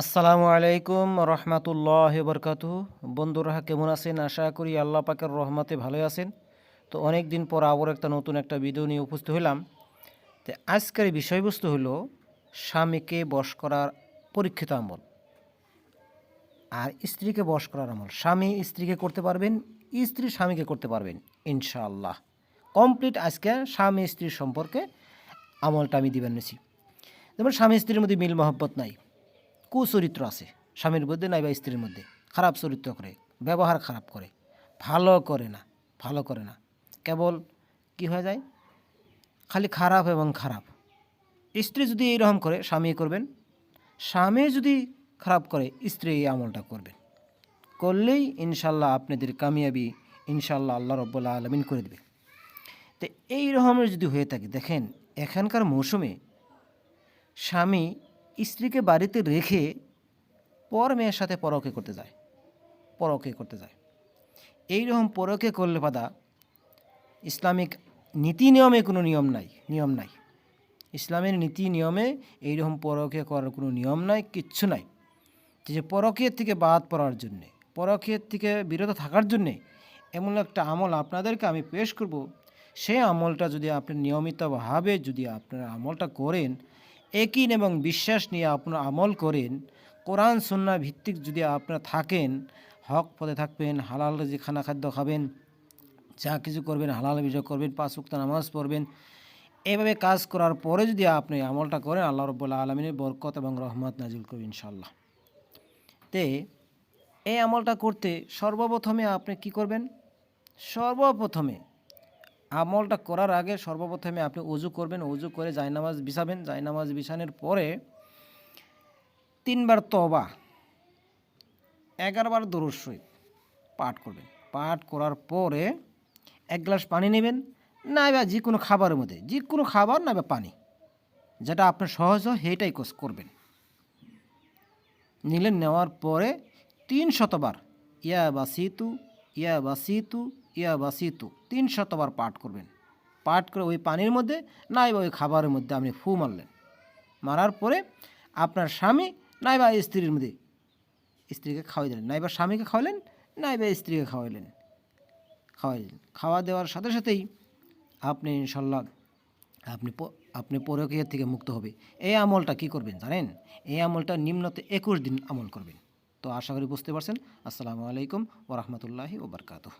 আসসালামু আলাইকুম রহমাতুল্লাহ বরকাত বন্ধুরা, কেমন আছেন? আশা করি আল্লাহ পাকের রহমাতে ভালো আছেন। তো অনেক দিন পর আবার একটা নতুন একটা ভিডিও নিয়ে উপস্থিত হলাম তো আজকের বিষয়বস্তু হলো স্বামীকে বশ করার পরীক্ষিত আমল আর স্ত্রীকে বশ করার আমল। স্বামী স্ত্রীকে করতে পারবেন, স্ত্রী স্বামীকে করতে পারবেন, ইনশাআল্লাহ। কমপ্লিট আজকে স্বামী স্ত্রীর সম্পর্কে আমলটা আমি দিবেন নিছি। যেমন স্বামী স্ত্রীর মধ্যে মিল মহব্বত নাই। কুচরিত্র আছে, স্বামীর মধ্যে নাই বা স্ত্রীর মধ্যে। খারাপ চরিত্র করে, ব্যবহার খারাপ করে, ভালো করে না, ভালো করে না। কেবল কি হয়ে যায়? খালি খারাপ এবং খারাপ। স্ত্রী যদি এইরকম করে, স্বামী করবেন। স্বামী যদি খারাপ করে, স্ত্রী এই আমলটা করবেন। করলেই ইনশাল্লাহ আপনাদের কামিয়াবি ইনশাল্লাহ আল্লাহ রব্বুল্লা আলমিন করে দেবে। তো এই যদি হয়ে থাকে, দেখেন, এখানকার মৌসুমে স্বামী স্ত্রীকে বাড়িতে রেখে পর মেয়ের সাথে পরকে করতে যায় পরকে করতে যায়। এই রকম পরকে করলে পাদা ইসলামিক নীতি নিয়মে কোনো নিয়ম নাই নিয়ম নাই। ইসলামের নীতি নিয়মে এইরকম পরকে করার কোনো নিয়ম নাই, কিচ্ছু নাই। যে পরকের থেকে বাদ পড়ার জন্যে পরকের থেকে বিরত থাকার জন্যে এমন একটা আমল আপনাদেরকে আমি পেশ করব। সেই আমলটা যদি আপনি নিয়মিতভাবে যদি আপনারা আমলটা করেন একিন এবং বিশ্বাস নিয়ে আপনার আমল করেন, কোরআন, সন্না ভিত্তিক যদি আপনারা থাকেন, হক পথে থাকবেন, হালাল যে খানা খাদ্য খাবেন, যা কিছু করবেন, হালাল বিজয় করবেন, পাঁচ নামাজ পড়বেন, এভাবে কাজ করার পরে যদি আপনি আমলটা করেন, আল্লাহ রব্বুল্লাহ আলমিনের বরকত এবং রহমত নাজিল করবেন ইনশাল্লাহ তে, এই আমলটা করতে সর্বপ্রথমে আপনি কি করবেন? সর্বপ্রথমে আমলটা করার আগে সর্বপ্রথমে আপনি উজু করবেন, উজু করে জায়নামাজ বিছাবেন। জায়নামাজ বিছানোর পরে তিনবার তবা এগারোবার দরুদ সহিত পাঠ করবেন। পাঠ করার পরে এক গ্লাস পানি নেবেন, না বা যে কোনো খাবারের মধ্যে যে কোনো খাবার না বা পানি, যেটা আপনার সহজ হয় সেইটাই কোস- করবেন। নিলেন, নেওয়ার পরে তিন শতবার, ইয়া বাসিতু ইয়া বাসিতু ইয়া বাসিতু, তিন শতবার পাঠ করবেন। পাঠ করে ওই পানির মধ্যে নাই বা ওই খাবারের মধ্যে আপনি ফু মারলেন। মারার পরে আপনার স্বামী নাই বা স্ত্রীর মধ্যে স্ত্রীকে খাওয়াই দিলেন। নাইবা স্বামীকে খাওয়ালেন, নাইবা স্ত্রীকে খাওয়াইলেন। খাওয়াই দিলেন। খাওয়া দেওয়ার সাথে সাথেই আপনি ইনশাল্লাহ আপনি আপনি পরকীয় থেকে মুক্ত হবে। এই আমলটা কি করবেন জানেন? এই আমলটা নিম্নত একুশ দিন আমল করবেন। তো আশা করি বুঝতে পারছেন। আসসালামু আলাইকুম ওরহমতুল্লাহি ওবরকাতুহ